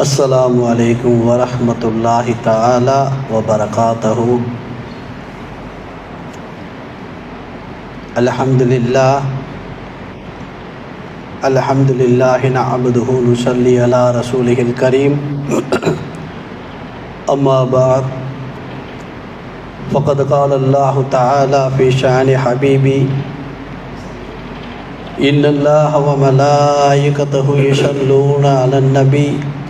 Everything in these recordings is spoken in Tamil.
السلام علیکم ورحمۃ اللہ تعالی وبرکاتہ الحمد للہ الحمد للہ نعبده نصلي على رسوله الكريم. أما بعد فقد قال الله تعالى في شأن حبيبي إن الله وملائكته يصلون على النبي.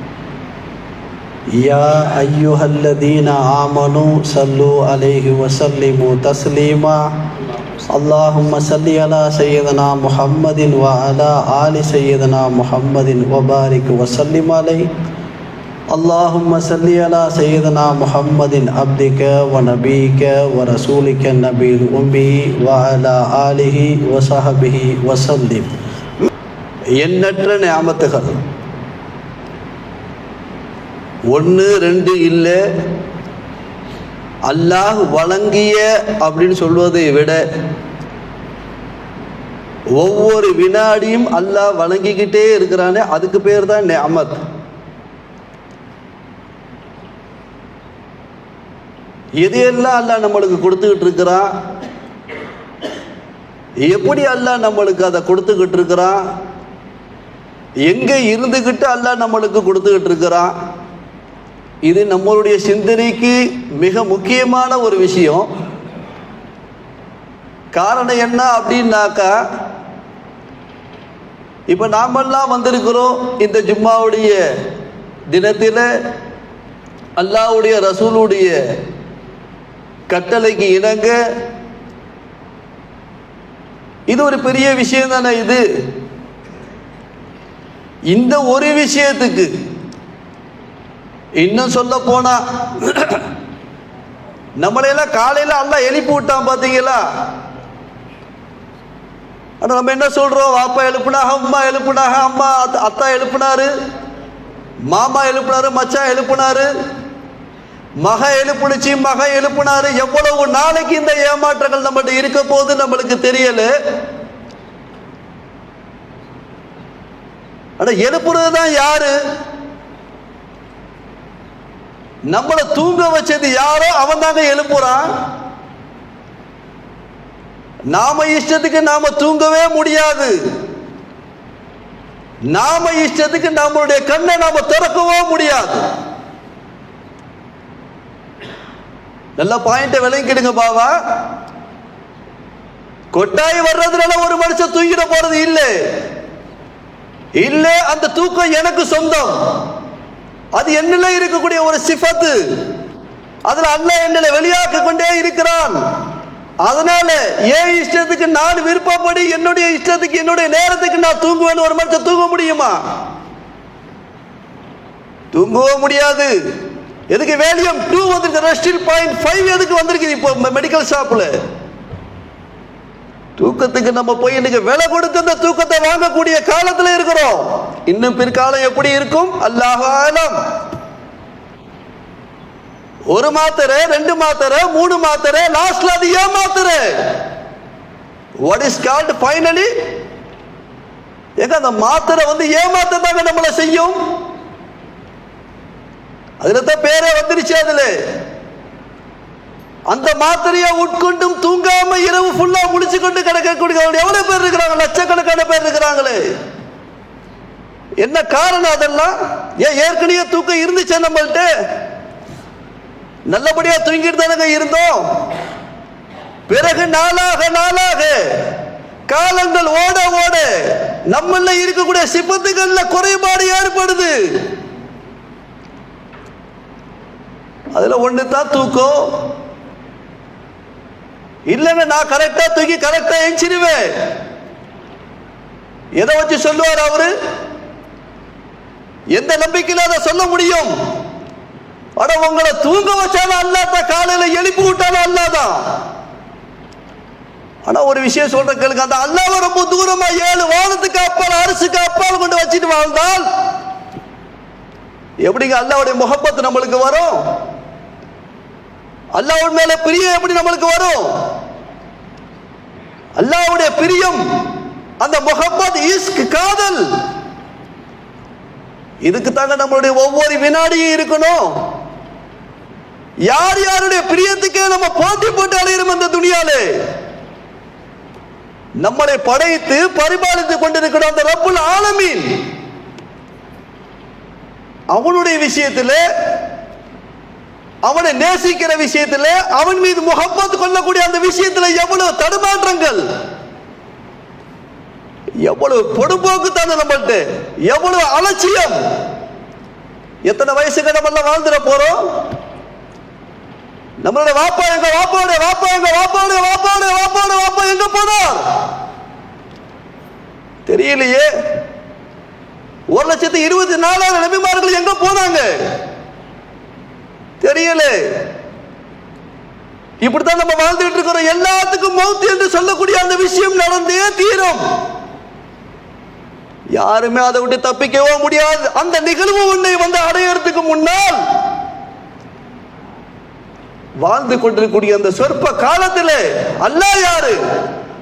يا أيها الذين آمنوا صلوا عليه وسلموا تسليما اللهم صل على سيدنا محمد وعلى آل سيدنا محمد وبارك وسلم عليه اللهم صل على سيدنا محمد عبدك ونبيك ورسولك النبي الأمي وعلى آله وصحبه وسلم எண்ணற்ற ஞாபகத்துகள் ஒன்று ரெண்டு இல்லை. அல்லாஹ் வழங்கிய அப்படின்னு சொல்வதை விட ஒவ்வொரு வினாடியும் அல்லாஹ் வழங்கிக்கிட்டே இருக்கிறானே அதுக்கு பேர் தான் நியமத் எதையெல்லாம் அல்லாஹ் நம்மளுக்கு கொடுத்துக்கிட்டு இருக்கிறான்? எப்படி அல்லாஹ் நம்மளுக்கு அதை கொடுத்துக்கிட்டு இருக்கிறான்? எங்கே இருந்துக்கிட்டு அல்லாஹ் நம்மளுக்கு கொடுத்துக்கிட்டு இருக்கிறான்? இது நம்மளுடைய சிந்தனைக்கு மிக முக்கியமான ஒரு விஷயம். காரணம் என்ன அப்படின்னாக்கா இப்போ நாமெல்லாம் வந்திருக்கிறோம் இந்த ஜும்மாவுடைய தினத்தில் அல்லாவுடைய ரசூலுடைய கட்டளைக்கு இணங்க இது ஒரு பெரிய விஷயம் தானே இது. இந்த ஒரு விஷயத்துக்கு இன்னும் சொல்ல போனா நம்மளையெல்லாம் காலையில் அல்ல எழுப்பி விட்டான் பார்த்தீங்களா ஆனால் நம்ம என்ன சொல்கிறோம் வாப்பா எழுப்புனாக அம்மா எழுப்புனாக அம்மா அத்தா எழுப்புனாரு மாமா எழுப்புனாரு மச்சான் எழுப்புனாரு மக எழுப்புனுச்சு மக எழுப்புனாரு. எவ்வளவு நாளைக்கு இந்த ஏமாற்றங்கள் நம்மகிட்ட இருக்க போது நம்மளுக்கு தெரியல. ஆனால் எழுப்புறது தான் யாரு? நம்மளை தூங்க வச்சது யாரோ அவன் தாங்க எழுப்புறான். நாம இஷ்டத்துக்கு நாம தூங்கவே முடியாது. நாம இஷ்டத்துக்கு நம்மளுடைய கண்ணை நாம திறக்கவே முடியாது. நல்ல பாயிண்ட விளங்கிடுங்க பாவா கொட்டாய் வர்றதுனால ஒரு மனுஷன் தூங்கிட போறது இல்லை. இல்லை அந்த தூக்கம் எனக்கு சொந்தம். அது என்னில இருக்கக்கூடிய ஒரு சிஃபத்து அதில் அல்ல என்னில வெளியாக்க கொண்டே இருக்கிறான். அதனால ஏன் இஷ்டத்துக்கு நான் விருப்பப்படி என்னுடைய இஷ்டத்துக்கு என்னுடைய நேரத்துக்கு நான் தூங்குவேன் ஒரு மனுஷன் தூங்க முடியுமா? தூங்கவும் முடியாது. எதுக்கு வேலியம்? டூ வந்திருக்கு. ரெஸ்டில் பாயிண்ட் ஃபைவ் எதுக்கு வந்திருக்கு இப்போ மெடிக்கல் ஷாப்பில் தூக்கத்துக்கு நம்ம போய் இன்னைக்கு விலை கொடுத்து அந்த தூக்கத்தை வாங்கக்கூடிய காலத்துல இருக்கிறோம். இன்னும் பிற்காலம் எப்படி இருக்கும்? அல்லாஹாலம் ஒரு மாத்திரை ரெண்டு மாத்திரை மூணு மாத்திரை லாஸ்ட்ல அது ஏன் மாத்திரை? வாட் இஸ் கால்ட் ஃபைனலி ஏங்க அந்த மாத்திரை வந்து ஏமாத்த தாங்க நம்மளை செய்யும். அதுல தான் பேரே வந்துருச்சு அதுல. அந்த மாத்திரையை உட்கொண்டும் தூங்காம இரவு ஃபுல்லா முடிச்சு கொண்டு கிடக்கக்கூடிய எவ்வளவு பேர் இருக்கிறாங்க? லட்சக்கணக்கான பேர் இருக்கிறாங்களே. என்ன காரணம் அதெல்லாம்? ஏன் ஏற்கனவே தூக்கம் இருந்துச்சு நம்மள்ட்ட? நல்லபடியா தூங்கிட்டு தானங்க இருந்தோம். பிறகு நாளாக நாளாக காலங்கள் ஓட ஓட நம்மள இருக்கக்கூடிய சிபத்துகள்ல குறைபாடு ஏற்படுது. அதுல ஒண்ணு தான் தூக்கம். இல்லைன்னு நான் கரெக்டா தூக்கி கரெக்டா எஞ்சிருவேன் எதை வச்சு சொல்லுவார் அவரு? எந்த நம்பிக்கையில அதை சொல்ல முடியும்? அட உங்களை தூங்க வச்சாலும் அல்லாத காலையில எழுப்பி விட்டாலும் அல்லாதான் ஆனா ஒரு விஷயம் சொல்ற கேளுங்க. அந்த அல்லாவை ரொம்ப தூரமா ஏழு வானத்துக்கு அப்பால் அரசுக்கு அப்பால் கொண்டு வச்சுட்டு வாழ்ந்தால் எப்படிங்க அல்லாவுடைய முகப்பத்து நம்மளுக்கு வரும்? அல்லாவின் மேல பிரியம் எப்படி நம்மளுக்கு வரும்? அல்லாஹ்வுடைய பிரியம் அந்த முகமது ஈஸ்க் காதல். இதுக்கு தாங்க நம்மளுடைய ஒவ்வொரு வினாடியும் இருக்கணும். யார் யாருடைய பிரியத்துக்கே நம்ம போட்டி போட்டு அலையிறோம் அந்த துணியாலே? நம்மளை படைத்து பரிபாலித்துக் கொண்டிருக்கிற அந்த ரப்புல் ஆலமீன். அவனுடைய விஷயத்தில் அவனை நேசிக்கிற விஷயத்தில் அவன் மீது முகப்பத் கொள்ளக்கூடிய அந்த விஷயத்தில் எவ்வளவு தடுமாற்றங்கள்? எவ்வளவு பொடுபோக்குத்தான நம்மள்ட்ட? எவ்வளவு அலட்சியம்? எத்தனை வயசுக்கு நம்ம எல்லாம் வாழ்ந்துட போறோம்? நம்மளோட வாப்பா எங்க வாப்பாடு வாப்பா எங்க வாப்பாடு வாப்பாடு வாப்பாடு வாப்பா எங்க போனார்? தெரியலையே. ஒரு லட்சத்தி இருபத்தி நாலாயிரம் நபிமார்கள் எங்க போனாங்க? தெரியல. இப்படித்தான் நம்ம வாழ்ந்துட்டு இருக்கிறோம் எல்லாத்துக்கும் மௌத்து என்று சொல்லக்கூடிய அந்த விஷயம் நடந்தே தீரும். யாருமே அதை விட்டு தப்பிக்கவோ முடியாது. அந்த நிகழ்வு உன்னை வந்து அடையறதுக்கு முன்னால் வாழ்ந்து கொண்டிருக்கக்கூடிய அந்த சொற்ப காலத்தில் அல்லாஹ் யாரு?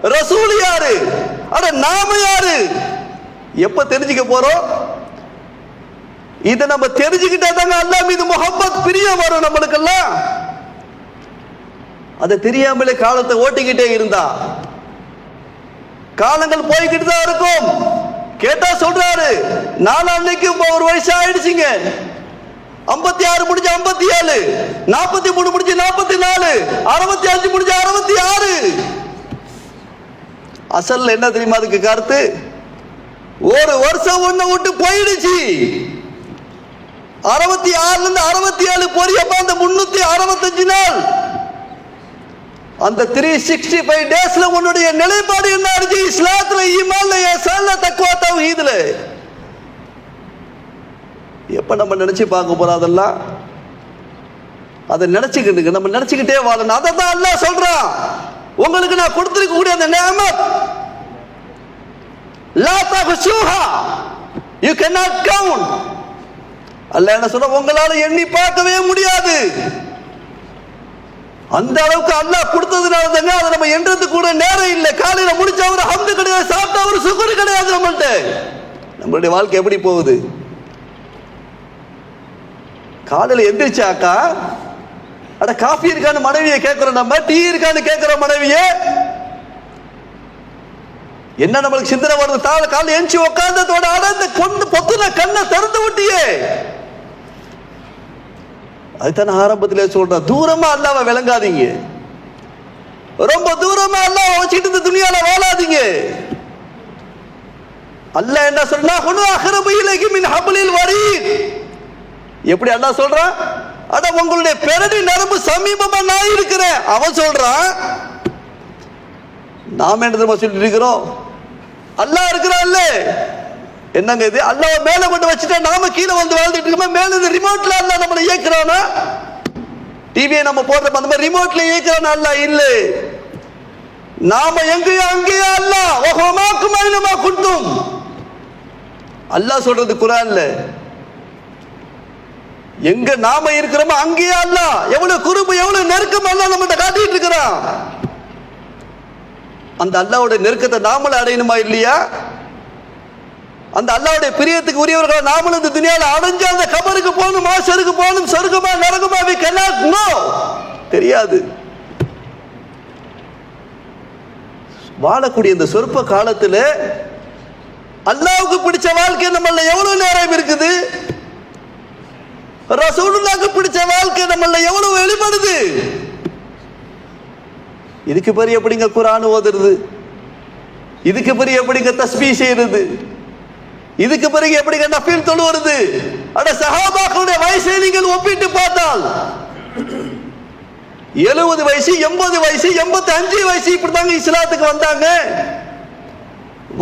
ரசூல் யாரு? அட நாம யாரு? எப்ப தெரிஞ்சுக்க போறோம்? இதை நம்ம தெரிஞ்சுக்கிட்டா தாங்க அல்லா மீது முகம்மத் பிரியம் வரும் நம்மளுக்கெல்லாம். அதை தெரியாமலே காலத்தை ஓட்டிக்கிட்டே இருந்தா. காலங்கள் போய்கிட்டு தான் இருக்கும். கேட்டா சொல்றாரு நாலாண்டைக்கு ஒரு வயசு ஆயிடுச்சுங்க. ஐம்பத்தி ஆறு முடிஞ்சு ஐம்பத்தி ஏழு நாற்பத்தி மூணு முடிஞ்சு நாற்பத்தி நாலு அறுபத்தி அஞ்சு முடிஞ்சு அறுபத்தி ஆறு அசல்ல என்ன தெரியுமா அதுக்கு கருத்து? ஒரு வருஷம் ஒண்ணு விட்டு போயிடுச்சு. அறுபத்தி ஆறுல இருந்து அறுபத்தி ஏழு பொரியப்ப அந்த முன்னூத்தி அறுபத்தஞ்சு நாள். அந்த த்ரீ சிக்ஸ்டி ஃபைவ் டேஸ்ல உன்னுடைய நிலைப்பாடு என்ன இருந்துச்சு இஸ்லாத்துல ஈமான்ல ஏசான்ல தக்குவா தௌஹீதுல எப்ப நம்ம நினைச்சு பார்க்க போறோம் அதெல்லாம்? அதை நினைச்சுக்கிட்டு நம்ம நினைச்சுக்கிட்டே வாழணும். அதை தான் எல்லாம் சொல்றான். உங்களுக்கு நான் கொடுத்துருக்கக்கூடிய அந்த நேமத் லா தகுஷூஹா. யூ கேன் நாட் கவுண்ட் அல்ல என்ன சொன்ன உங்களால எண்ணி பார்க்கவே முடியாது. அந்த அளவுக்கு அல்லாஹ் கொடுத்ததுனால தாங்க அதை நம்ம எண்றது கூட நேரம் இல்லை. காலையில முடிச்ச ஒரு ஹம்து கிடையாது சாப்பிட்டா ஒரு சுகர் கிடையாது நம்மள்கிட்ட நம்மளுடைய வாழ்க்கை எப்படி போகுது? காலையில எந்திரிச்சாக்கா அட காஃபி இருக்கான்னு மனைவியை கேட்கிறோம் நம்ம டீ இருக்கான்னு கேட்கிற மனைவியே. என்ன நம்மளுக்கு சிந்தனை வருது? தாழ காலையில் எஞ்சி உட்கார்ந்ததோட அடந்து கொண்டு பொத்துன கண்ணை திறந்து விட்டியே. அதுதான் ஆரம்பத்திலே சொல்றேன் தூரமா அல்லாம விளங்காதீங்க. ரொம்ப தூரமா அல்லாம வச்சுட்டு இந்த துணியால வாழாதீங்க. அல்ல என்ன சொன்னா ஹுனு அகரபையிலேக்கு மின் ஹபலில் வரி எப்படி அல்லாஹ் சொல்றான் அட உங்களுடைய பெரடி நரம்பு சமீபமா நான் இருக்கிறேன் அவன் சொல்றான் நாம என்ன தெரியுமா சொல்லிட்டு இருக்கிறோம்? அல்லாஹ் இருக்கிறான்ல. என்னங்க இது? அல்லாஹ் மேல கொண்டு வச்சுட்டா நாம கீழே வந்து வாழ்ந்துட்டு இருக்கோம்? மேல இந்த ரிமோட்ல அல்ல நம்மளை இயக்குறானா? டிவியை நம்ம போடுறப்ப அந்த மாதிரி ரிமோட்ல இயக்குறானா? அல்ல இல்ல. நாம எங்கேயோ அங்கேயோ அல்ல ஓஹோமாக்கு ஐனமா குண்டும் அல்லாஹ் சொல்றது குரான்ல. எங்க நாம இருக்கிறோமோ அங்கேயே அல்ல எவ்வளவு குறும்பு எவ்வளவு நெருக்கம் அல்ல நம்மகிட்ட காட்டிட்டு இருக்கிறான். அந்த அல்லாவோட நெருக்கத்தை நாமளும் அடையணுமா இல்லையா? அந்த அல்லாவுடைய பிரியத்துக்கு உரியவர்கள் நாமளும் இந்த துணியால அடைஞ்சு அந்த கபருக்கு போகணும் மாசருக்கு போகணும் சொருக்கமா நரகமா வி cannot தெரியாது. வாழக்கூடிய இந்த சொற்ப காலத்துல அல்லாவுக்கு பிடிச்ச வாழ்க்கை நம்மள எவ்வளவு நேரம் இருக்குது? ரசூலுல்லாக்கு பிடிச்ச வாழ்க்கை நம்மள எவ்வளவு வெளிப்படுது? இதுக்கு பெரிய எப்படிங்க குரான் ஓதுறது? இதுக்கு பெரிய எப்படிங்க தஸ்பீ செய்யறது? இதுக்கு பிறகு எப்படிங்க தொழு வருது? அட சஹாபாக்களுடைய வயசை நீங்கள் ஒப்பிட்டு பார்த்தால் எழுபது வயசு எண்பது வயசு எண்பத்தி அஞ்சு வயசு இப்படிதாங்க இஸ்லாத்துக்கு வந்தாங்க.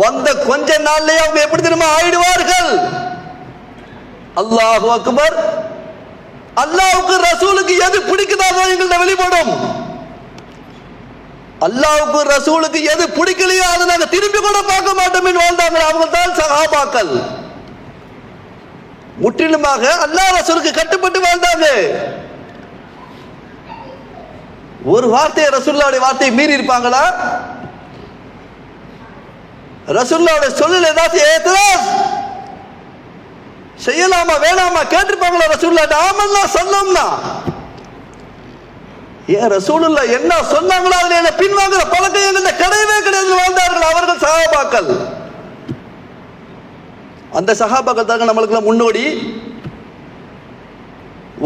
வந்த கொஞ்ச நாள்லயே அவங்க எப்படி தெரியுமா ஆயிடுவார்கள்? அல்லாஹு அக்பர் அல்லாஹுக்கு ரசூலுக்கு எது பிடிக்குதோ எங்கள்ட்ட வெளிப்படும். அல்லாவுக்கு ரசூலுக்கு எது பிடிக்கலையோ அதை நாங்கள் திரும்பி கூட பார்க்க மாட்டோம் வாழ்ந்தாங்க அவங்க தான் சகாபாக்கள் முற்றிலுமாக அல்லாஹ் ரசூலுக்கு கட்டுப்பட்டு வாழ்ந்தாங்க ஒரு வார்த்தையை ரசூல்லாவுடைய வார்த்தையை மீறி இருப்பாங்களா? ரசூல்லாவுடைய சொல்லல ஏதாச்சும் ஏத்தராஸ்? செய்யலாமா வேணாமா கேட்டிருப்பாங்களா ரசூல்லா ஆமல்லா சொன்னோம்னா ஏன் ரசூலுல்லா என்ன சொன்னாங்களோ அதில் என்ன பின்வாங்குற பழக்கம் எங்க கிடையவே கிடையாது வாழ்ந்தார்கள் அவர்கள் சகாபாக்கள் அந்த சகாபாக்கள் தாங்க நம்மளுக்கு முன்னோடி.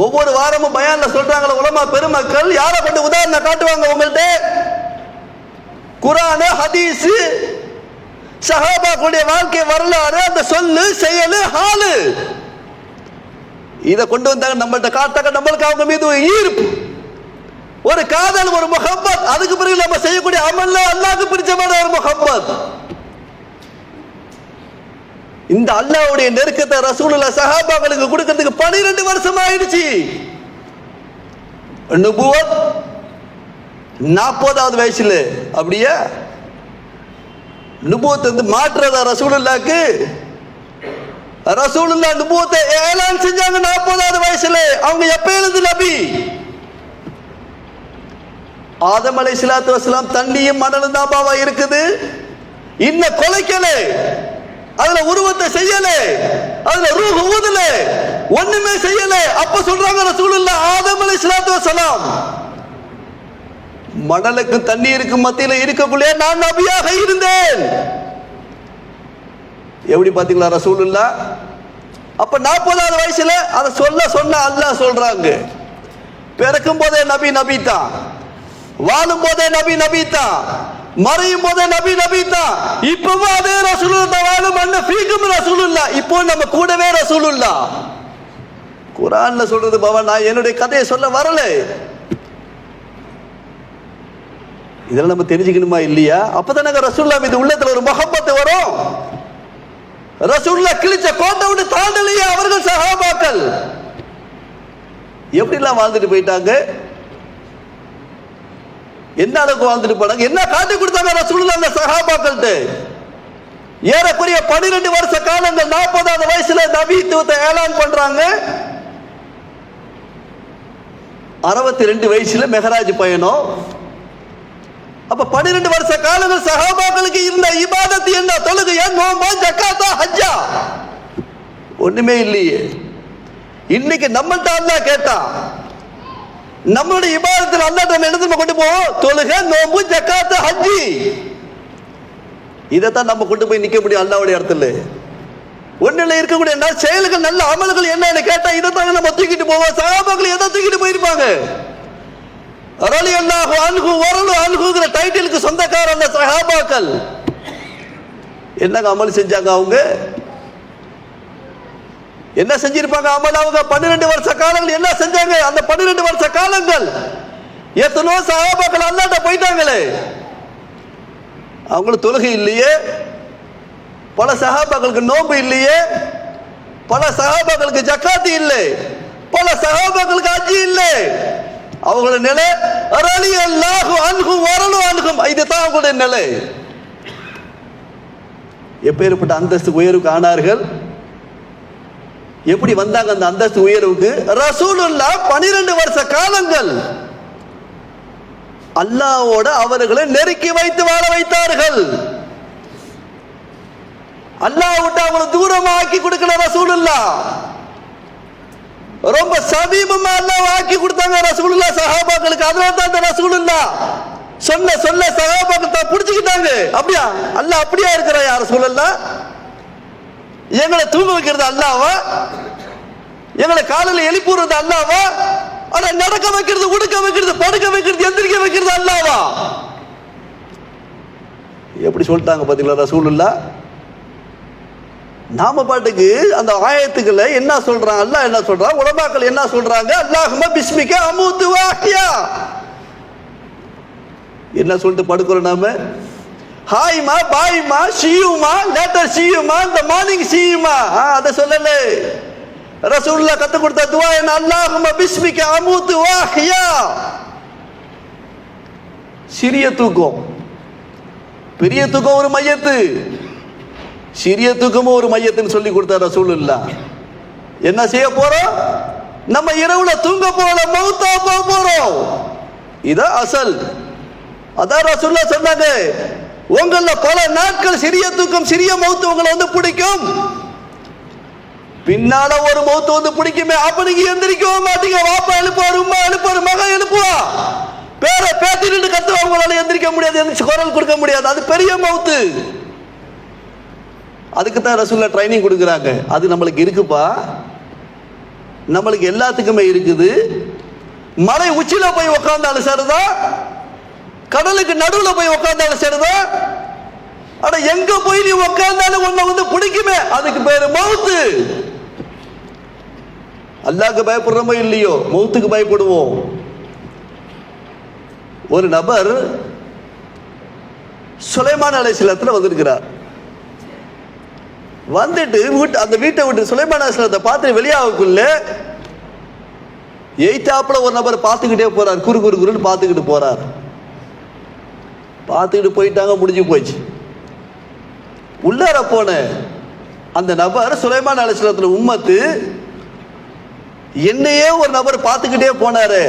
ஒவ்வொரு வாரமும் பயான்ல சொல்றாங்களே உலமா பெருமக்கள் யாரை கொண்டு உதாரணம் காட்டுவாங்க உங்கள்கிட்ட குரானு ஹதீஸு சஹாபாக்களுடைய வாழ்க்கை வரலாறு அந்த சொல்லு செயலு ஹாலு. இதை கொண்டு வந்தாங்க நம்மள்ட்ட காட்டாங்க நம்மளுக்கு அவங்க மீது ஈர்ப்பு. ஒரு காதல் ஒரு முகப்பத். அதுக்கு பிறகு நம்ம செய்யக்கூடிய அமல்ல அல்லாஹ்க்கு பிடிச்சமான ஒரு முகப்பத். இந்த அல்லாவுடைய நெருக்கத்தை ரசூலுல்லா சஹாபாக்களுக்கு கொடுக்கறதுக்கு பனிரெண்டு வருஷம் ஆயிடுச்சு. நுபுவத் நாற்பதாவது வயசுல அப்படியே நுபுவத்தை வந்து மாற்றுறதா ரசூலுல்லாக்கு ரசூலுல்லா நுபுவத்தை ஏலான் செஞ்சாங்க நாற்பதாவது வயசுல. அவங்க எப்ப இருந்து நபி? ஆதம் அலை சிலாத்து வசலாம் தண்ணியும் மணலும் தான் பாவா இருக்குது. இன்னும் கொலைக்கல. அதுல உருவத்தை செய்யல. அதுல ரூஹ் ஊதல. ஒண்ணுமே செய்யல. அப்ப சொல்றாங்க ரசூலுல்லா ஆதம் அலை சிலாத்து வசலாம் மணலுக்கு தண்ணீருக்கு மத்தியில இருக்கக்குள்ளே நான் நபியாக இருந்தேன். எப்படி பாத்தீங்களா ரசூலுல்லா அப்ப நாற்பதாவது வயசுல அதை சொல்ல சொன்ன அல்லாஹ் சொல்றாங்க. பிறக்கும் போதே நபி நபி தான் வாழும் போதே நபி நபி தான் மறையும் போதே நபி நபி தான் இப்பவும் அதே ரசூலுல்லா வாழும் அண்ண ஃபீக்கும் ரசூலுல்லா இப்போ நம்ம கூடவே ரசூலுல்லா குரான்ல சொல்றது பவன் நான் என்னுடைய கதையை சொல்ல வரல. இதெல்லாம் நம்ம தெரிஞ்சுக்கணுமா இல்லையா? அப்பதானங்க ரசூல்லா மீது உள்ளத்துல ஒரு முகப்பத்து வரும். ரசூல்லா கிழிச்ச கோட்டை விட்டு தாண்டலையே அவர்கள் சகாபாக்கள் எப்படிலாம் வாழ்ந்துட்டு போயிட்டாங்க? என்ன அளவுக்கு வாழ்ந்துட்டு போனாங்க? என்ன காட்டி கொடுத்தாங்க ரசூலுல்லா அந்த சகாபாக்கள்கிட்ட ஏறக்குறைய பன்னிரெண்டு வருஷ காலங்கள் நாற்பதாவது வயசுல நபீத்துவத்தை ஏலான் பண்றாங்க. அறுபத்தி ரெண்டு வயசுல மெஹராஜ் பயணம். அப்ப பன்னிரெண்டு வருஷ காலங்கள் சகாபாக்களுக்கு இருந்த இபாதத்து என்ன? தொழுகையா நோம்பா ஜக்காத்தா ஹஜ்ஜா? ஒண்ணுமே இல்லையே. இன்னைக்கு நம்மள்ட்ட அல்லா கேட்டான் நம்மளுடைய இபாதத்தில் அல்லாட்ட நம்ம எடுத்து நம்ம கொண்டு போவோம் தொழுகை நோம்பு ஜக்காத்து ஹஜ்ஜி. இதைத்தான் நம்ம கொண்டு போய் நிற்க முடியும் அல்லாவுடைய இடத்துல. ஒன்றில் இருக்கக்கூடிய நல்ல செயல்கள் நல்ல அமல்கள் என்னன்னு கேட்டா இதைத்தாங்க நம்ம தூக்கிட்டு போவோம். சகாபாக்கள் எதை தூக்கிட்டு போயிருப்பாங்க? ரலி அல்லாஹு அன்ஹு வரலு அன்ஹுங்கிற டைட்டிலுக்கு சொந்தக்கார அந்த சஹாபாக்கள் என்னங்க அமல் செஞ்சாங்க அவங்க? என்ன செஞ்சிருப்பாங்க? அமல் அவங்க பன்னிரெண்டு வருஷ காலங்கள் என்ன செஞ்சாங்க? அந்த பன்னிரெண்டு வருஷ காலங்கள். எத்தனோ சகாபாக்கள் அல்லாட்ட போயிட்டாங்களே. அவங்களுக்கு தொழுகை இல்லையே. பல சகாபாக்களுக்கு நோன்பு இல்லையே. பல சகாபாக்களுக்கு ஜக்காத்து இல்லை. பல சகாபாக்களுக்கு அஜி இல்லை. அவங்களோட நிலை அருளியல் அல்லாஹு அன்ஹு வரலு அன்ஹும். இதுதான் அவங்களுடைய நிலை. எப்பேற்பட்ட அந்தஸ்து உயர்வுக்கு ஆனார்கள் எப்படி வந்தாங்க அந்த அந்தஸ்து உயர்வுக்கு? ரசூலுல்லா பனிரெண்டு வருஷ காலங்கள். அல்லாவோட அவர்களை நெருக்கி வைத்து வாழ வைத்தார்கள். அல்லாஹ் விட்டு அவங்களை தூரமா ஆக்கி கொடுக்கல ரசூலுல்லா. ரொம்ப சமீபமா அல்லாஹ் ஆக்கி கொடுத்தாங்க ரசூலுல்லா சஹாபாக்களுக்கு. அதனால தான் அந்த ரசூலுல்லா சொன்ன சொல்ல சகாபாக்கள் தான் பிடிச்சுக்கிட்டாங்க. அப்படியா? அல்ல அப்படியா இருக்கிற யார் ரசூலுல்லா? எங்களை தூங்க வைக்கிறது அல்லாவா? எங்களை காலையில் எழுப்புறது அல்லாவா? ஆனா நடக்க வைக்கிறது உடுக்க வைக்கிறது படுக்க வைக்கிறது எந்திரிக்க வைக்கிறது அல்லாவா? எப்படி சொல்லிட்டாங்க பாத்தீங்களா ரசூலுல்லா? நாம பாட்டுக்கு அந்த ஆயத்துக்களை என்ன சொல்றாங்க? அல்லாஹ் என்ன சொல்றாங்க உலமாக்கள் என்ன சொல்றாங்க? அல்லாஹும பிஸ்மிக்க அமுத்து வாக்கியா என்ன சொல்லிட்டு படுக்கிறோம் நாம? ஹாய்மா பாய்மா ஷியுமா லேட்டர் ஷியுமா இந்த மார்னிங் ஷியுமா அதை சொல்லல ரசூல்லா கத்து கொடுத்த துவா என்ன அல்லாஹும பிஸ்மிக்க அமுத்து வாஹியா சிறிய தூக்கம் பெரிய தூக்கம் ஒரு மையத்து சிறிய தூக்கமும் ஒரு மையத்துன்னு சொல்லி கொடுத்தார் ரசூலுல்லா என்ன செய்ய போறோம் நம்ம இரவுல தூங்க போல மௌத்தா போக போறோம் இதான் அசல் அதான் ரசூல்லா சொன்னாங்க உங்கள பல நாட்கள் சிறிய தூக்கம் சிறிய மௌத்து உங்களை வந்து பிடிக்கும். பின்னால ஒரு மௌத்து வந்து பிடிக்குமே அப்ப நீங்க மாட்டீங்க. வாப்பா எழுப்புவார் உமா எழுப்புவார் மகன் எழுப்புவா. பேரை பேத்திட்டு கத்துவா உங்களால எந்திரிக்க முடியாது எந்திரிச்சு குரல் கொடுக்க முடியாது. அது பெரிய மௌத்து அதுக்கு தான் ரசூல்லா ட்ரைனிங் கொடுக்குறாங்க. அது நம்மளுக்கு இருக்குப்பா. நம்மளுக்கு எல்லாத்துக்குமே இருக்குது. மலை உச்சியில் போய் உக்காந்தாலும் சரிதான். கடலுக்கு நடுவில் போய் உக்காந்தாலும் சரிதான் ஆனா எங்க போய் நீ உட்கார்ந்தாலும் உன்னை வந்து பிடிக்குமே? அதுக்கு பேரு மவுத்து. அல்லாக்கு பயப்படுறோமோ இல்லையோ? மௌத்துக்கு பயப்படுவோம். ஒரு நபர் சுலைமான் அலைசிலத்தில் வந்திருக்கிறார். வந்துட்டு வீட்டு அந்த வீட்டை விட்டு சுலைமான் அலைசிலத்தை பார்த்து வெளியாகக்குள்ள எய்த்தாப்புல ஒரு நபர் பார்த்துக்கிட்டே போறார். குறு குறு குருன்னு பார்த்துக்கிட்டு போறார். பார்த்துக்கிட்டு போயிட்டாங்க முடிஞ்சு போச்சு. உள்ளார போன அந்த நபர் சுலைமான் அலிஸ்லத்துல உம்மத்து என்னையே ஒரு நபர் பார்த்துக்கிட்டே போனாரு.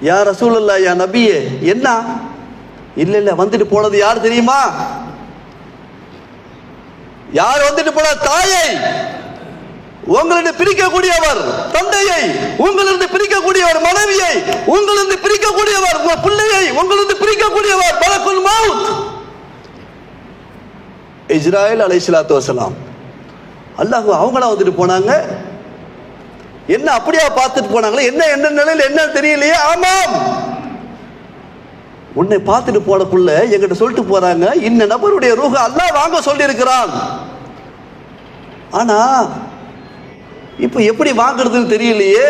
யார் ரசூலுல்லா யா நபியே என்ன? இல்லை இல்லை வந்துட்டு போனது யார் தெரியுமா? யார் வந்துட்டு போன? தாயை. உங்களிருந்து பிரிக்கக்கூடியவர் தந்தையை உங்களிருந்து பிரிக்கக்கூடியவர் மனைவியை உங்களிருந்து பிரிக்கக்கூடியவர் உங்க பிள்ளையை உங்களிருந்து பிரிக்கக்கூடியவர் மலக்குல் மவுத். இஸ்ராயல் அலைசிலா வஸலாம். அல்லாஹ் அவங்களா வந்துட்டு போனாங்க. என்ன அப்படியா பார்த்துட்டு போனாங்களே? என்ன என்ன நிலையில் என்ன தெரியலையே? ஆமாம். உன்னை பார்த்துட்டு போனக்குள்ள எங்கிட்ட சொல்லிட்டு போறாங்க. இந்த நபருடைய ரூஹ அல்லாஹ் வாங்க சொல்லியிருக்கிறான். ஆனா இப்போ எப்படி வாங்குறதுன்னு தெரியலையே.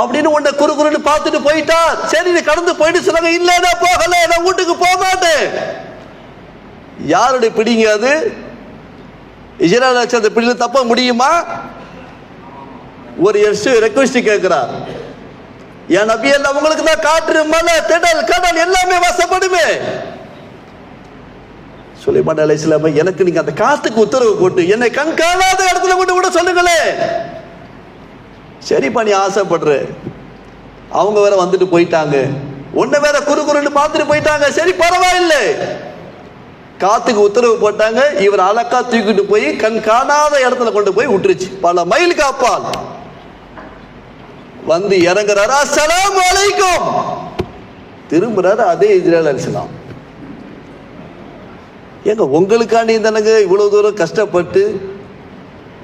அப்படின்னு உன்னை குறு குறுன்னு பார்த்துட்டு போயிட்டா சரி நீ கடந்து போயிட்டு சொன்னாங்க இல்ல நான் போகல நான் வீட்டுக்கு போக மாட்டேன். யாருடைய பிடிங்க அது? இஸ்ரேல் அந்த பிடியில் தப்ப முடியுமா? ஒரு ரெக்வஸ்ட் கேட்கிறார் என் நபி எல்லாம் உங்களுக்கு தான் காற்று மலை திடல் கடல் எல்லாமே வசப்படுமே. சுலைமான் அலைஹிஸ்ஸலாம் எனக்கு நீங்க அந்த காத்துக்கு உத்தரவு போட்டு என்னை கண் காணாத இடத்துல கொண்டு கூட சொல்லுங்களே. சரிப்பா நீ ஆசைப்படுற. அவங்க வேற வந்துட்டு போயிட்டாங்க. உன்னை வேற குறு குறுன்னு பார்த்துட்டு போயிட்டாங்க. சரி பரவாயில்லை. காத்துக்கு உத்தரவு போட்டாங்க. இவர் அழக்கா தூக்கிட்டு போய் கண் காணாத இடத்துல கொண்டு போய் விட்டுருச்சு. பல மைலுக்கு அப்பால் வந்து இறங்குறாரா. சலாம் அலைக்கும். திரும்புறாரு அதே இஸ்ரேல் அலிஸ்லாம் ஏங்க உங்களுக்காண்டி தானங்க இவ்வளோ தூரம் கஷ்டப்பட்டு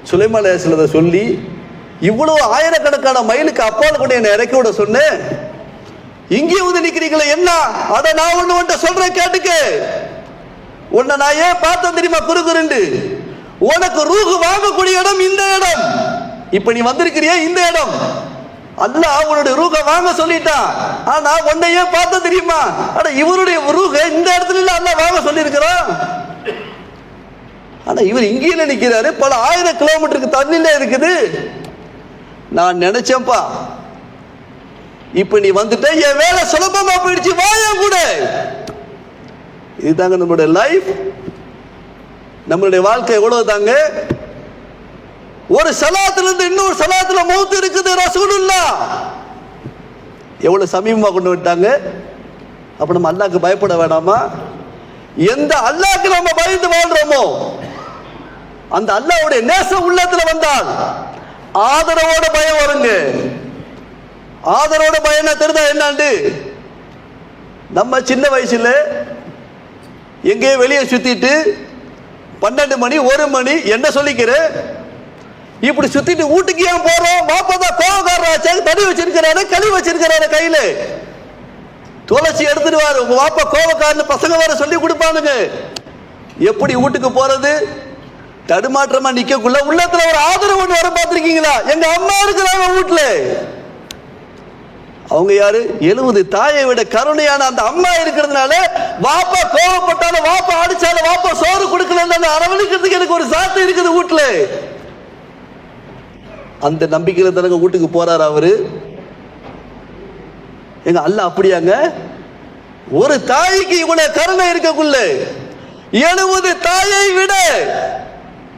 சுலைமான் சொல்லி இவ்வளோ ஆயிரக்கணக்கான மைலுக்கு அப்பால் கூட என்னை இறக்கி விட சொன்னேன். இங்கே வந்து நிற்கிறீங்களே என்ன? அதை நான் ஒன்று உன்ட்ட சொல்கிறேன் கேட்டுக்க. உன்னை நான் ஏன் பார்த்தேன் தெரியுமா குறுகுருண்டு உனக்கு ரூகு வாங்கக்கூடிய இடம் இந்த இடம். இப்போ நீ வந்திருக்கிறியே இந்த இடம். அல்ல அவனுடைய ரூக வாங்க சொல்லிட்டான். ஆனா உன்னையே ஏன் பார்த்த தெரியுமா? ஆனா இவருடைய ரூக இந்த இடத்துல இல்ல அல்ல வாங்க சொல்லியிருக்கிறான். ஆனா இவர் இங்கேயே நினைக்கிறாரு பல ஆயிரம் கிலோமீட்டருக்கு தண்ணில இருக்குது. நான் நினைச்சேன்ப்பா இப்ப நீ வந்துட்ட என் வேலை சுலபமா போயிடுச்சு வாயா கூட இதுதாங்க நம்மளுடைய லைஃப் நம்மளுடைய வாழ்க்கை எவ்வளவு தாங்க ஒரு சலாத்துல இருந்து இன்னொரு சலாத்துல மௌத்து இருக்குது ரசூலுல்லா. எவ்வளவு சமீபமா கொண்டு விட்டாங்க அப்ப நம்ம அல்லாக்கு பயப்பட வேணாமா? எந்த அல்லாக்கு நம்ம பயந்து வாழ்றோமோ அந்த அல்லாவுடைய நேசம் உள்ளத்துல வந்தால் ஆதரவோட பயம் வருங்க. ஆதரவோட பயம் தெரிதா என்னாண்டு? நம்ம சின்ன வயசுல எங்கேயோ வெளியே சுத்திட்டு பன்னெண்டு மணி ஒரு மணி என்ன சொல்லிக்கிறேன் இப்படி சுத்திட்டு வீட்டுக்கு ஏன் போறோம்? வாப்பதான் கோவக்காரராச்சே தடி வச்சிருக்கிறாரு களி வச்சிருக்கிறாரு கையில. துளசி எடுத்துட்டு வாரு. உங்க பாப்பா கோவக்காரன்னு பசங்க வேற சொல்லி கொடுப்பானுங்க. எப்படி வீட்டுக்கு போறது? தடுமாற்றமா நிக்கக்குள்ள உள்ளத்துல ஒரு ஆதரவு ஒண்ணு வர பார்த்திருக்கீங்களா? எங்க அம்மா இருக்கிறாங்க வீட்டுல. அவங்க யாரு? எழுபது தாயை விட கருணையான அந்த அம்மா இருக்கிறதுனால வாப்பா கோவப்பட்டாலும் வாப்பா அடிச்சாலும் வாப்பா சோறு கொடுக்கலன்னு அரவணைக்கிறதுக்கு எனக்கு ஒரு சாத்து இருக்குது வீட்டுல. அந்த நம்பிக்கையில் தானங்க வீட்டுக்கு போறார் அவரு. எங்க அல்ல அப்படியாங்க? ஒரு தாய்க்கு இவ்வளவு கருணை இருக்கக்குள்ள எழுபது தாயை விட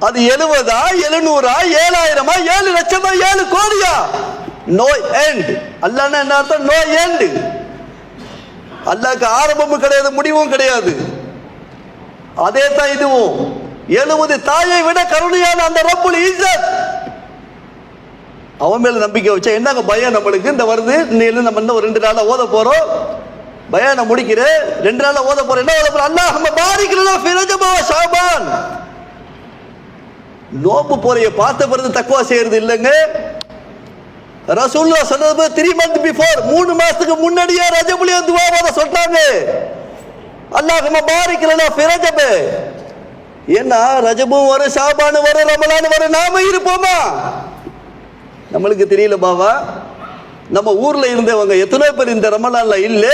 அது எழுபதா எழுநூறா ஏழாயிரமா ஏழு லட்சமா ஏழு கோடியா? நோ எண்ட் அல்லான்னா என்ன அர்த்தம்? நோ எண்ட் அல்லாக்கு ஆரம்பமும் கிடையாது முடிவும் கிடையாது. அதே தான் இதுவும். எழுபது தாயை விட கருணையான அந்த ரப்புல் ஈசத் அவன் மேல நம்பிக்கை வச்சா என்னங்க பயம் நம்மளுக்கு? இந்த வருது இன்னும் நம்ம இன்னும் ஒரு ரெண்டு நாள்ல ஓத போறோம். பயானம் முடிக்கிறேன் ரெண்டு நாள்ல ஓத போறேன் என்ன ஓத போகிறோம் அல்லாஹ் நம்ம பாரிக்கலாம் ஃபிரஜபா ஷாபான். நோம்பு போறைய பார்த்த பிறகு தக்குவா செய்யறது இல்லைங்க. ரசூல்லா சொன்னது த்ரீ மந்த் பிஃபோர் மூணு மாசத்துக்கு முன்னாடியே ரஜபுலிய துவாவாத சொல்றாங்க அல்லாஹ் நம்ம பாரிக்கலாம் பிரஜபு ஏன்னா ரஜபும் வரும் ஷாபானு வரும் ரமலானு வரும். நாம இருப்போமா? நம்மளுக்கு தெரியல பாவா. நம்ம ஊர்ல இருந்தவங்க எத்தனை பேர் இந்த ரமலான்ல இல்ல.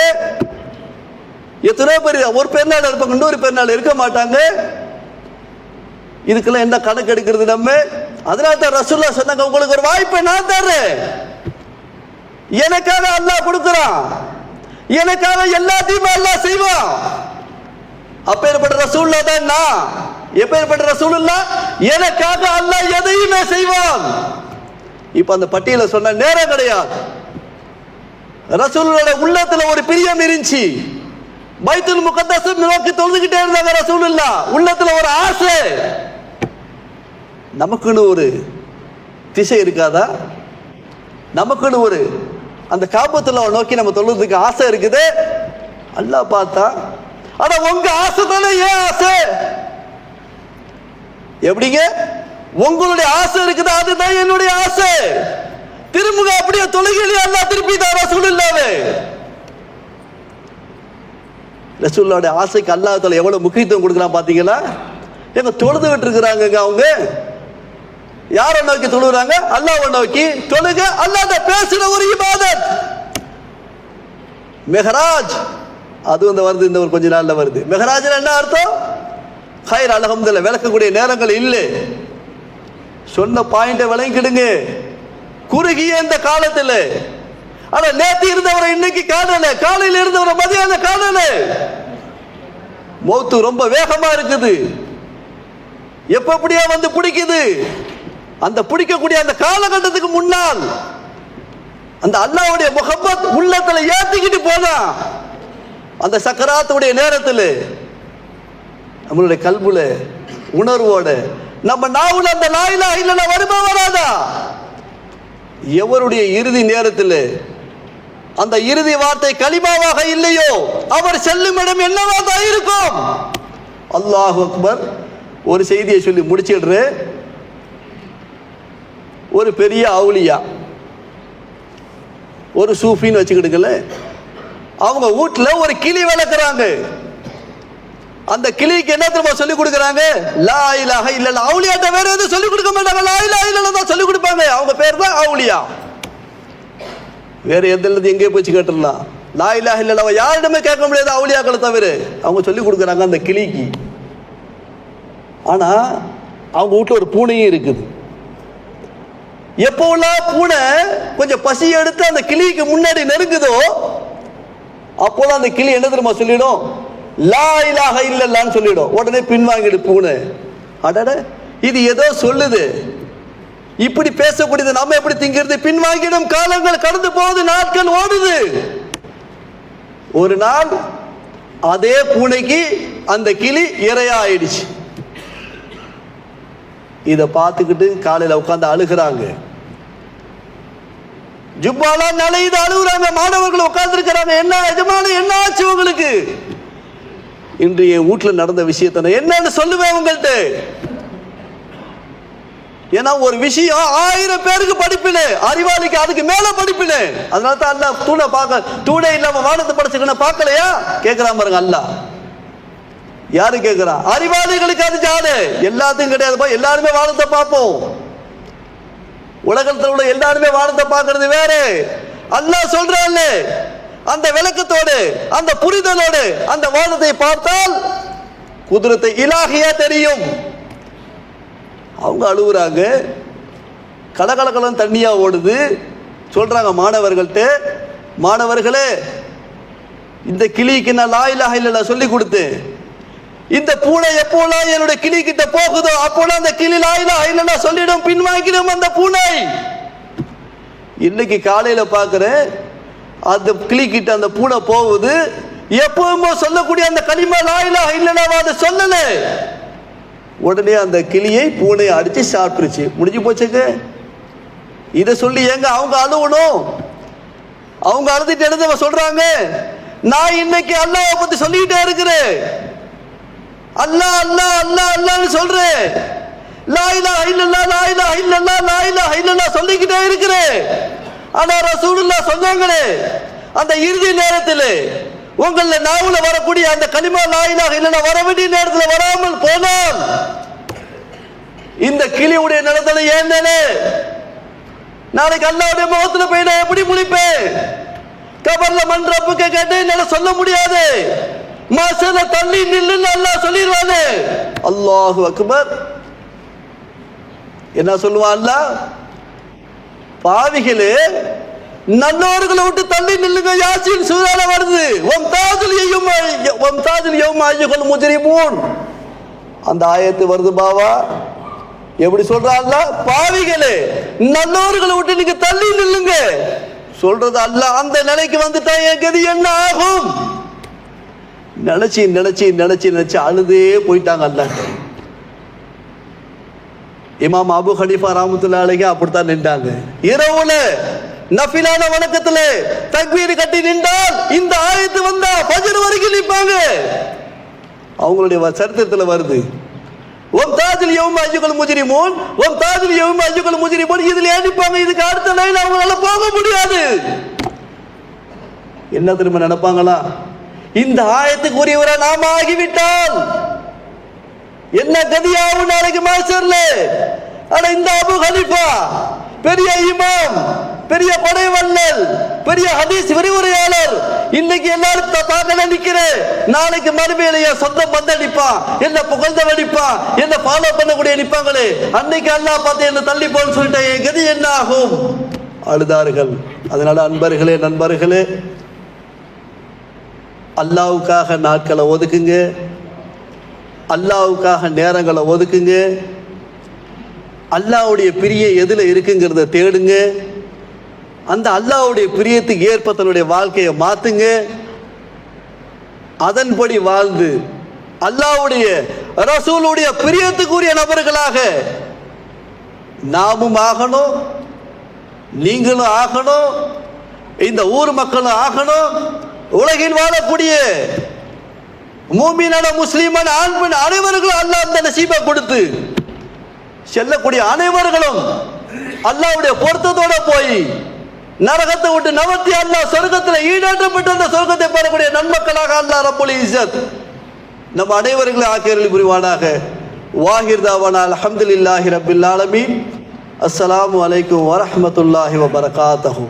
எத்தனை பேர் ஒரு பெருநாள் இருப்பாங்க இன்னொரு பெருநாள் இருக்க மாட்டாங்க. இதுக்கெல்லாம் என்ன கணக்கு எடுக்கிறது நம்ம? அதனால தான் ரசூல்லா சொன்னாங்க உங்களுக்கு ஒரு வாய்ப்பை நான் தர்றேன். எனக்காக அல்லாஹ் கொடுக்குறான். எனக்காக எல்லாத்தையுமே அல்லாஹ் செய்வான். அப்பேற்பட்ட ரசூல்லா தான் நான். எப்பேற்பட்ட ரசூலுல்லா எனக்காக அல்லாஹ் எதையுமே செய்வான். இப்போ அந்த பட்டியலை சொன்ன நேரம் கிடையாது. ரசூலோட உள்ளத்துல ஒரு பிரியம் இருந்துச்சு. பைத்துல் முகத்தஸ் நோக்கி தொழுதுகிட்டே இருந்தாங்க ரசூலுல்லா. உள்ளத்துல ஒரு ஆசை. நமக்குன்னு ஒரு திசை இருக்காதா? நமக்குன்னு ஒரு அந்த காபத்துல நோக்கி நம்ம தொழுறதுக்கு ஆசை இருக்குது. அல்லாஹ் பார்த்தா ஆனா உங்க ஆசை தானே ஏன் ஆசை? எப்படிங்க? உங்களுடைய ஆசை இருக்குது அதுதான் என்னுடைய ஆசை. திரும்புக அப்படியே தொழுகையிலே அல்லா திருப்பி தான் ரசூல் இல்லாவே ரசூல்லோட ஆசைக்கு அல்லாஹ் எவ்வளவு முக்கியத்துவம் கொடுக்குறான் பாத்தீங்களா? எங்க தொழுதுகிட்டு இருக்கிறாங்க அவங்க. யாரை நோக்கி தொழுகிறாங்க அல்லாஹ் நோக்கி தொழுக அல்லாஹ் பேசுற ஒரு இபாதத். மெஹராஜ் அது வந்து வருது இந்த ஒரு கொஞ்ச நாள்ல வருது. மெஹராஜ் என்ன அர்த்தம்? ஹைர் அலகம்துல்ல விளக்கக்கூடிய நேரங்கள் இல்லை. சொன்ன பாயிண்ட விளங்கிடுங்க. குறுகிய இந்த காலத்தில். ஆனா நேத்து இருந்தவரை இன்னைக்கு காணல. காலையில் இருந்தவரை மதியானம் காணல. மௌத்து ரொம்ப வேகமா இருக்குது. எப்ப எப்படியா வந்து பிடிக்குது. அந்த பிடிக்கக்கூடிய அந்த காலகட்டத்துக்கு முன்னால் அந்த அல்லாவுடைய முகப்பத் உள்ளத்துல ஏத்திக்கிட்டு போனா அந்த சக்கராத்துடைய நேரத்தில் நம்மளுடைய கல்புல உணர்வோட நம்ம நாவுல அந்த நாயிலா இல்லைன்னா வருமா வராதா? எவருடைய இறுதி நேரத்தில் அந்த இறுதி வார்த்தை களிமாவாக இல்லையோ அவர் செல்லும் இடம் என்னவா தான் இருக்கும்? அல்லாஹ் அக்பர் ஒரு செய்தியை சொல்லி முடிச்சிடுற. ஒரு பெரிய அவுலியா ஒரு சூஃபின்னு வச்சுக்கிட்டுங்களேன் அவங்க வீட்டில் ஒரு கிளி வளர்க்குறாங்க. அந்த கிளிக்கு என்ன திரும்ப சொல்லி கொடுக்குறாங்க? லா இலாஹ இல்லல்ல. அவுலியாட்ட வேற எதுவும் சொல்லி கொடுக்க மாட்டாங்க. லா இலாஹ இல்ல தான் சொல்லி கொடுப்பாங்க. அவங்க பேர் தான் அவுளியா. வேற எதுல எழுது எங்கேயே போச்சு கேட்டுடலாம். லா இலாஹ இல்லல்ல. யாரிடமே கேட்க முடியாது அவுளியாக்களை தவிர. அவங்க சொல்லி கொடுக்குறாங்க அந்த கிளிக்கு. ஆனா அவங்க வீட்டில் ஒரு பூனையும் இருக்குது. எப்போல்லாம் பூனை கொஞ்சம் பசி எடுத்து அந்த கிளிக்கு முன்னாடி நெருங்குதோ அப்போல்லாம் அந்த கிளி என்ன தெரியுமா சொல்லிடும்? லா இலாக இல்லல்லான்னு சொல்லிடும். உடனே பின்வாங்கிடு பூனை. அடட இது ஏதோ சொல்லுது. இப்படி பேசக்கூடியது நம்ம எப்படி திங்கிறது? பின்வாங்கிடும் காலங்கள் கடந்து போகுது நாட்கள் ஓடுது. ஒரு நாள் அதே பூனைக்கு அந்த கிளி இரையா ஆயிடுச்சு இதை பார்த்துக்கிட்டு காலையில் உட்காந்து அழுகிறாங்க. ஜுப்பாலாம் நலையுது அழுகுறாங்க. மாணவர்கள் உட்கார்ந்து இருக்கிறாங்க என்ன எஜமான என்ன ஆச்சு உங்களுக்கு? இன்று என் வீட்டில் நடந்த விஷயத்தை நான் என்னன்னு சொல்லுவேன் உங்கள்கிட்ட ஏன்னா ஒரு விஷயம் ஆயிரம் பேருக்கு படிப்பினு அறிவாளிக்கு அதுக்கு மேல படிப்பினு அதனால தான் அல்ல தூணை பார்க்க தூணே இல்லாம வானத்தை படைச்சுக்கணும் பார்க்கலையா? கேட்கிறான் பாருங்க அல்ல யாரு கேட்கிறா அறிவாளிகளுக்கு அது ஜாடு. எல்லாத்தையும் கிடையாதுப்பா எல்லாருமே வானத்தை பார்ப்போம். உலகத்தில் உள்ள எல்லாருமே வானத்தை பார்க்கறது வேற. அல்லாஹ் சொல்றான்ல அந்த விளக்கத்தோடு அந்த புரிதலோடு அந்த வாதத்தை பார்த்தால் குதிரத்தை இலாகியா தெரியும். அவங்க அழுகுறாங்க கலகலகலம் தண்ணியா ஓடுது. சொல்றாங்க மாணவர்கள்ட்ட மாணவர்களே இந்த கிளிக்கு நான் லா இலாஹ சொல்லி கொடுத்து இந்த பூனை எப்போலாம் என்னுடைய கிளி கிட்ட போகுதோ அப்போலாம் அந்த கிளி லாயிலா இல்லைன்னா சொல்லிடும் பின்வாங்கிடும் அந்த பூனை. இன்னைக்கு காலையில் பார்க்குறேன் அந்த கிளிக்கிட்டு அந்த பூனை போகுது. எப்பவுமே சொல்லக்கூடிய அந்த களிமா லாயிலா இல்லைன்னா அதை சொல்லல. உடனே அந்த கிளியை பூனையை அடித்து சாப்பிட்டுருச்சு. முடிஞ்சு போச்சுங்க. இதை சொல்லி ஏங்க அவங்க அழுவணும்? அவங்க அழுதுட்டு எழுத சொல்றாங்க? நான் இன்னைக்கு அல்லாவை பத்தி சொல்லிக்கிட்டே இருக்கிறேன். அல்லா அல்லா அல்லா அல்லான்னு சொல்றேன். லாயிலா இல்லல்லா லாயிலா இல்லல்லா லாயிலா இல்லல்லா சொல்லிக்கிட்டே இருக்கிறேன். ஆனா ரசூலுல்லா சொன்னாங்களே அந்த இறுதி நேரத்தில் உங்கள நாவுல வரக்கூடிய அந்த கனிமா நாயினாக இல்லைன்னா வர வேண்டிய நேரத்தில் வராமல் போனால் இந்த கிளியுடைய நிலத்தில் ஏன் நாளைக்கு அல்லாவுடைய முகத்தில் போய் நான் எப்படி முழிப்பேன்? கபர்ல மன்றப்புக்கு கேட்டு என்னால சொல்ல முடியாது. மாசல தள்ளி நில்லுன்னு அல்லாஹ் சொல்லிடுவானே அல்லாஹு அக்பர். என்ன சொல்லுவான் அல்லாஹ்? பாவிகளே நல்லவர்களை விட்டு தள்ளி நில்லுங்க யாசின் சூறால வருது. ஒம் தாஜில் எய்யும் ஒம் தாஜில் எய்யும் ஐயுகள் முஜரிமூன். அந்த ஆயத்து வருது பாவா. எப்படி சொல்றான்ல பாவிகளே நல்லவர்களை விட்டு நீங்க தள்ளி நில்லுங்க. சொல்றது அல்ல அந்த நிலைக்கு வந்துட்டா என் கதி என்ன ஆகும்? நினைச்சு நினைச்சு நினைச்சு நினைச்சு அழுதே போயிட்டாங்க அல்ல இமாம் அபு ஹனிஃபா ராமத்துல்லா அலைங்க அப்படித்தான் நின்றாங்க. இரவுல நஃபிலான வணக்கத்துல தக்பீர் கட்டி நின்றால் இந்த ஆயத்து வந்தா பஜர் வரைக்கும் நிற்பாங்க. அவங்களுடைய வ- சரித்திரத்துல வருது. ஓம் தாஜில் யௌம அய்யுகல் முஜிரிமோன் ஓம் தாஜில் யௌம அய்யுகல் முஜிரிமோன் இதுல ஏடிப்பாங்க இதுக்கு அடுத்த லைன் அவங்களால போக முடியாது. என்ன திரும்ப நினைப்பாங்களா? இந்த ஆயத்துக்கு உரியவரா நாம ஆகிவிட்டால் என்ன கதியாகும் நாளைக்கு மாஸ்டர்ல ஆனா இந்த அபு ஹலிஃபா பெரிய இமாம் பெரிய படைவல்லல் பெரிய ஹதீஸ் விரிவுரையாளர். இன்னைக்கு எல்லாரும் த- பார்க்க நிக்கிறேன். நாளைக்கு மறுமையில என் சொந்த பந்த நிப்பான். என்ன புகழ்ந்த வடிப்பான் என்ன ஃபாலோ பண்ணக்கூடிய நிப்பாங்களே. அன்னைக்கு அல்லா பார்த்து என்ன தள்ளி போன்னு சொல்லிட்டேன் என் கதி என்ன ஆகும்? அழுதார்கள். அதனால அன்பர்களே நண்பர்களே அல்லாவுக்காக நாட்களை ஒதுக்குங்க. அல்லாவுக்காக நேரங்களை ஒதுக்குங்க. அல்லாவுடைய பிரிய எதில் இருக்குங்கிறத தேடுங்க. அந்த அல்லாவுடைய பிரியத்துக்கு ஏற்ப தன்னுடைய வாழ்க்கையை மாத்துங்க. அதன்படி வாழ்ந்து அல்லாவுடைய ரசூலுடைய பிரியத்துக்குரிய நபர்களாக நாமும் ஆகணும் நீங்களும் ஆகணும் இந்த ஊர் மக்களும் ஆகணும் உலகில் வாழக்கூடிய மூமினான முஸ்லீமான ஆண் பெண் அனைவர்களும் அல்லாஹ் அந்த நசீபா கொடுத்து செல்லக்கூடிய அனைவர்களும் அல்லாவுடைய பொருத்தத்தோட போய் நரகத்தை விட்டு நவர்த்தி அல்லாஹ் சொர்க்கத்துல ஈடேற்றப்பட்டு அந்த சொர்க்கத்தை பெறக்கூடிய நன்மக்களாக அல்லாஹ் ரப்புல் இசத் நம் அனைவர்களும் ஆக்கியர்கள் புரிவானாக. வாஹிர் தாவானா அல்ஹம்துலில்லாஹி ரப்பில் ஆலமீன். அஸ்லாம் வலைக்கம் வரமத்துல்லாஹி வபரகாத்தஹு.